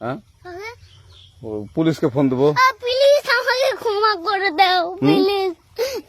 হ্যাঁ হ্যাঁ? ও, পুলিশকে ফোন দেবো প্লিজ আমাকে ক্ষমা করে দাও প্লিজ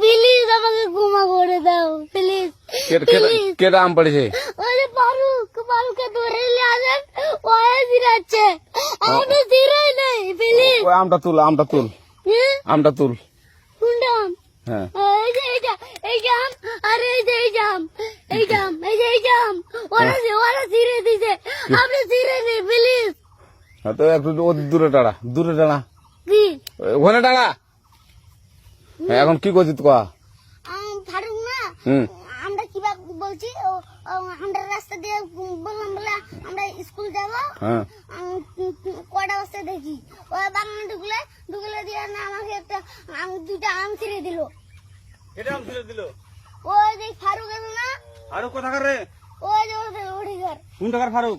প্লিজ আমাকে ক্ষমা করে দাও প্লিজ কে- কে- কেটা আম পড়েছে ওই যে ফারুক ফারুককে ধরে নিয়ে আসেন ওয়ে জিরাচ্ছে আমি জিরাই নাই প্লিজ ওই আমটা তুল আমটা তুল আমটা তুল কুন্ডাম হ্যাঁ এই যে এই যে এই জাম আরে এই যে এই জাম এই জাম এই যে এই জাম ওরা যে ওরা জিরে দিছে আপনি জিরে নেই প্লিজ হ্যাঁ, তো একটু ও দূরে টাড়া দূরে টাড়া কি? ওখানে টাড়া হ্যাঁ, এখন কি করছিস কয়া আম, ফারুক না আমরা কিবা বলছি ও, ও, আমরা রাস্তা দিয়ে বললাম বলে আমরা স্কুল যাব। হ্যাঁ। কটা বস্তা দেখি। ওই বাগানে ঢুকলে ঢুকলে দিয়ে না আমাকে একটা আম দুটা আম ছিঁড়ে দিল। এটা আম ছেড়ে দিল? ওই যে ফারুক এলো না। আরও কোথাকার রে? ওই যে ওদের ঘর। কোন টাকার ফারুক?